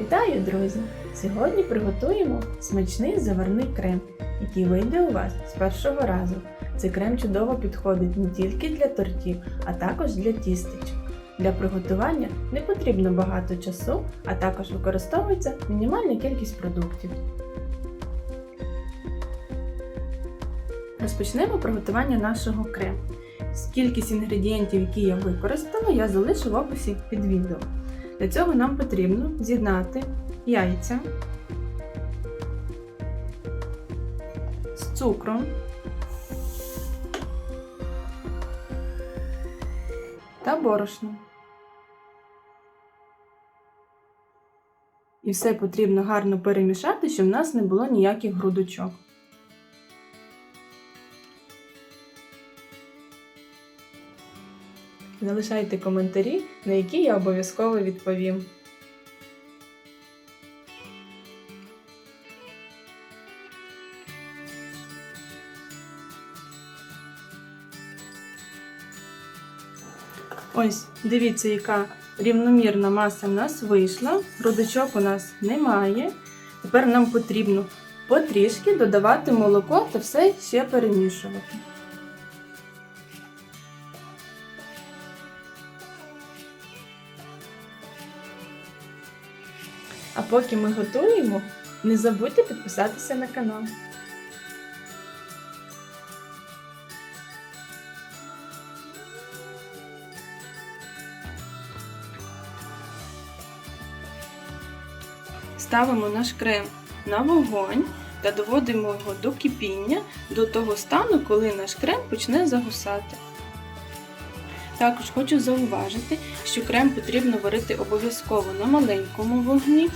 Вітаю, друзі! Сьогодні приготуємо смачний заварний крем, який вийде у вас з першого разу. Цей крем чудово підходить не тільки для тортів, а також для тістечок. Для приготування не потрібно багато часу, а також використовується мінімальна кількість продуктів. Розпочнемо приготування нашого крему. Кількість інгредієнтів, які я використала, я залишу в описі під відео. Для цього нам потрібно з'єднати яйця з цукром та борошном. І все потрібно гарно перемішати, щоб в нас не було ніяких грудочок. Залишайте коментарі, на які я обов'язково відповім. Ось, дивіться, яка рівномірна маса в нас вийшла. Грудочок у нас немає. Тепер нам потрібно потрішки додавати молоко та все ще перемішувати. А поки ми готуємо, не забудьте підписатися на канал. Ставимо наш крем на вогонь та доводимо його до кипіння до того стану, коли наш крем почне загусати. Також хочу зауважити, що крем потрібно варити обов'язково на маленькому вогні.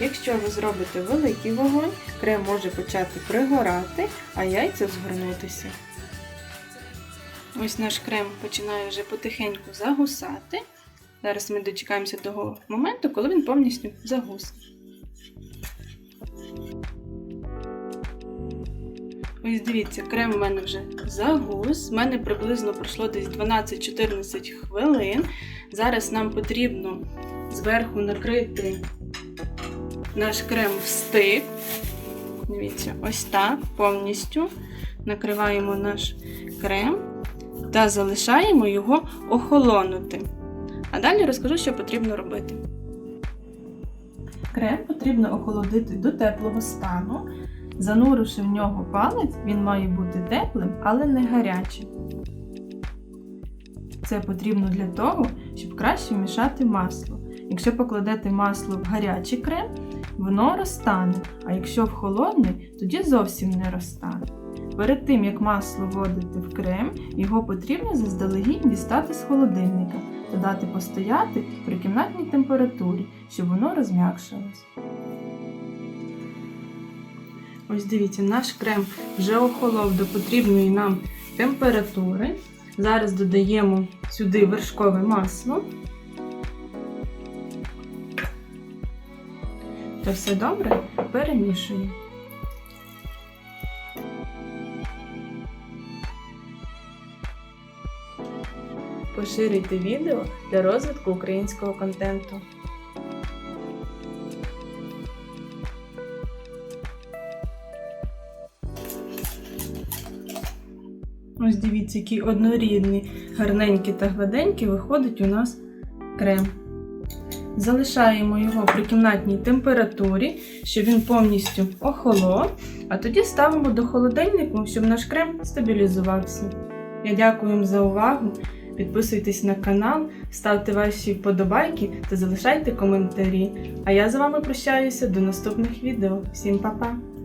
Якщо ви зробите великий вогонь, крем може почати пригорати, а яйця згорнутися. Ось наш крем починає вже потихеньку загусати. Зараз ми дочекаємося того моменту, коли він повністю загусне. Ось дивіться, крем у мене вже загус. У мене приблизно пройшло десь 12-14 хвилин. Зараз нам потрібно зверху накрити наш крем в стик. Дивіться, ось так повністю накриваємо наш крем та залишаємо його охолонути. А далі розкажу, що потрібно робити. Крем потрібно охолодити до теплого стану. Зануривши в нього палець, він має бути теплим, але не гарячим. Це потрібно для того, щоб краще вмішати масло. Якщо покладете масло в гарячий крем, воно розтане, а якщо в холодний, тоді зовсім не розтане. Перед тим, як масло вводити в крем, його потрібно заздалегідь дістати з холодильника та дати постояти при кімнатній температурі, щоб воно розм'якшилось. Ось дивіться, наш крем вже охолов до потрібної нам температури. Зараз додаємо сюди вершкове масло. Та все добре перемішуємо. Поширюйте відео для розвитку українського контенту. Ось дивіться, який однорідний, гарненький та гладенький виходить у нас крем. Залишаємо його при кімнатній температурі, щоб він повністю охолов, а тоді ставимо до холодильнику, щоб наш крем стабілізувався. Я дякую вам за увагу. Підписуйтесь на канал, ставте ваші вподобайки та залишайте коментарі. А я з вами прощаюся до наступних відео. Всім па-па!